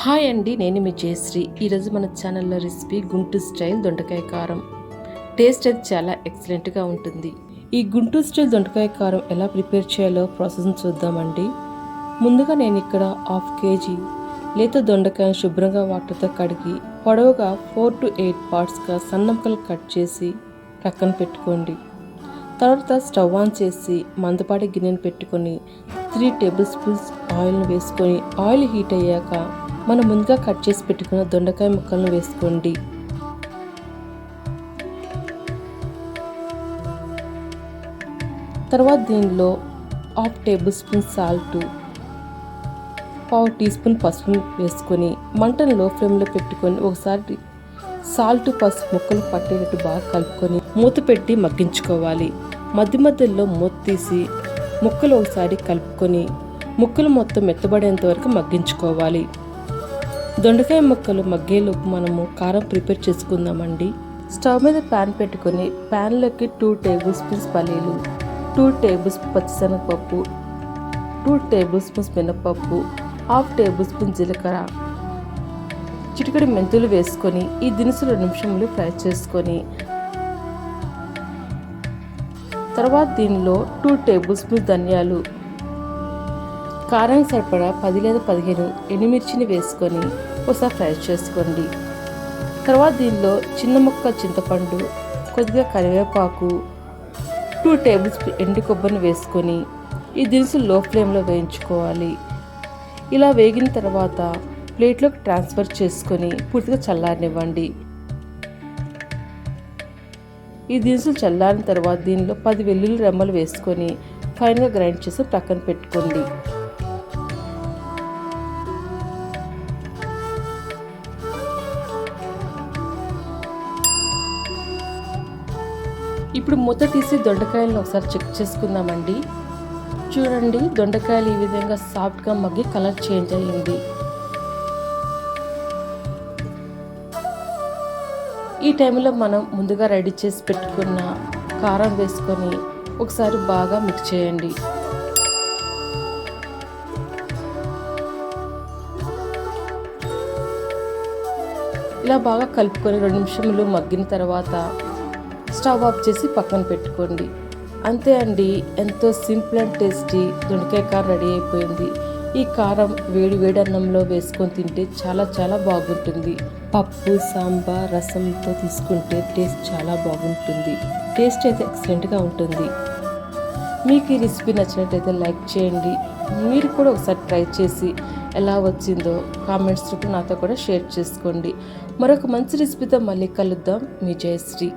Hi అండి నేను మీ జయశ్రీ. ఈరోజు మన ఛానల్లో రెసిపీ గుంటూరు స్టైల్ దొండకాయ కారం. టేస్ట్ అది చాలా ఎక్సలెంట్గా ఉంటుంది. ఈ గుంటూరు స్టైల్ దొండకాయ కారం ఎలా ప్రిపేర్ చేయాలో ప్రాసెస్ చూద్దామండి. ముందుగా నేను ఇక్కడ హాఫ్ కేజీ లేత దొండకాయను శుభ్రంగా వాటర్తో కడిగి పొడవుగా ఫోర్ టు ఎయిట్ పార్ట్స్గా సన్నముకలు కట్ చేసి పక్కన పెట్టుకోండి. తర్వాత స్టవ్ ఆన్ చేసి మందపాటి గిన్నెను పెట్టుకొని త్రీ టేబుల్ స్పూన్స్ ఆయిల్ని వేసుకొని ఆయిల్ హీట్ అయ్యాక మనం ముందుగా కట్ చేసి పెట్టుకున్న దొండకాయ ముక్కలను వేసుకోండి. తర్వాత దీనిలో హాఫ్ టేబుల్ స్పూన్ సాల్ట్ పావు టీ స్పూన్ పసుపు వేసుకొని మంటను లో ఫ్లేమ్లో పెట్టుకొని ఒకసారి సాల్ట్ పసుపు ముక్కలు పట్టేటట్టు బాగా కలుపుకొని మూత పెట్టి మగ్గించుకోవాలి. మధ్య మధ్యలో మూత తీసి ముక్కలు ఒకసారి కలుపుకొని ముక్కలు మొత్తం మెత్తబడేంత వరకు మగ్గించుకోవాలి. దొండకాయ ముక్కలు మగ్గేలోపు మనము కారం ప్రిపేర్ చేసుకుందామండి. స్టవ్ మీద ప్యాన్ పెట్టుకొని ప్యాన్లోకి టూ టేబుల్ స్పూన్స్ పల్లీలు టూ టేబుల్ స్పూన్ పచ్చిశనగపప్పు టూ టేబుల్ స్పూన్స్ మినపప్పు హాఫ్ టేబుల్ స్పూన్ జీలకర్ర. చిటికడి మెంతులు వేసుకొని ఈ దినుసులు నిమిషంలో నిమిషములు ఫ్రై చేసుకొని తర్వాత దీనిలో టూ టేబుల్ స్పూన్ ధనియాలు కారానికి సరిపడా పది లేదా పదిహేను ఎండుమిర్చిని వేసుకొని ఒకసారి ఫ్రై చేసుకోండి. తర్వాత దీనిలో చిన్న ముక్క చింతపండు కొద్దిగా కరివేపాకు టూ టేబుల్ స్పూన్ ఎండు కొబ్బరిని వేసుకొని ఈ దినుసులు లో ఫ్లేమ్లో వేయించుకోవాలి. ఇలా వేగిన తర్వాత ప్లేట్లోకి ట్రాన్స్ఫర్ చేసుకొని పూర్తిగా చల్లారనివ్వండి. ఈ దినుసులు చల్లారిన తర్వాత దీనిలో పది వెల్లుల్లి రెమ్మలు వేసుకొని ఫైన్గా గ్రైండ్ చేసి పక్కన పెట్టుకోండి. ఇప్పుడు మూత తీసి దొండకాయలను ఒకసారి చెక్ చేసుకుందామండి. చూడండి దొండకాయలు ఈ విధంగా సాఫ్ట్గా మగ్గి కలర్ చేంజ్ అయ్యింది. ఈ టైంలో మనం ముందుగా రెడీ చేసి పెట్టుకున్న కారం వేసుకొని ఒకసారి బాగా మిక్స్ చేయండి. ఇలా బాగా కలుపుకొని రెండు నిమిషములు మగ్గిన తర్వాత స్టవ్ ఆఫ్ చేసి పక్కన పెట్టుకోండి. అంతే అండి ఎంతో సింపుల్ అండ్ టేస్టీ దొండకాయ కారం రెడీ అయిపోయింది. ఈ కారం వేడి వేడి అన్నంలో వేసుకొని తింటే చాలా చాలా బాగుంటుంది. పప్పు సాంబార్ రసంతో తీసుకుంటే టేస్ట్ చాలా బాగుంటుంది. టేస్ట్ అయితే ఎక్సలెంట్గా ఉంటుంది. మీకు ఈ రెసిపీ నచ్చినట్టయితే లైక్ చేయండి. మీరు కూడా ఒకసారి ట్రై చేసి ఎలా వచ్చిందో కామెంట్స్ నాతో కూడా షేర్ చేసుకోండి. మరొక మంచి రెసిపీతో మళ్ళీ కలుద్దాం. మీ జయశ్రీ.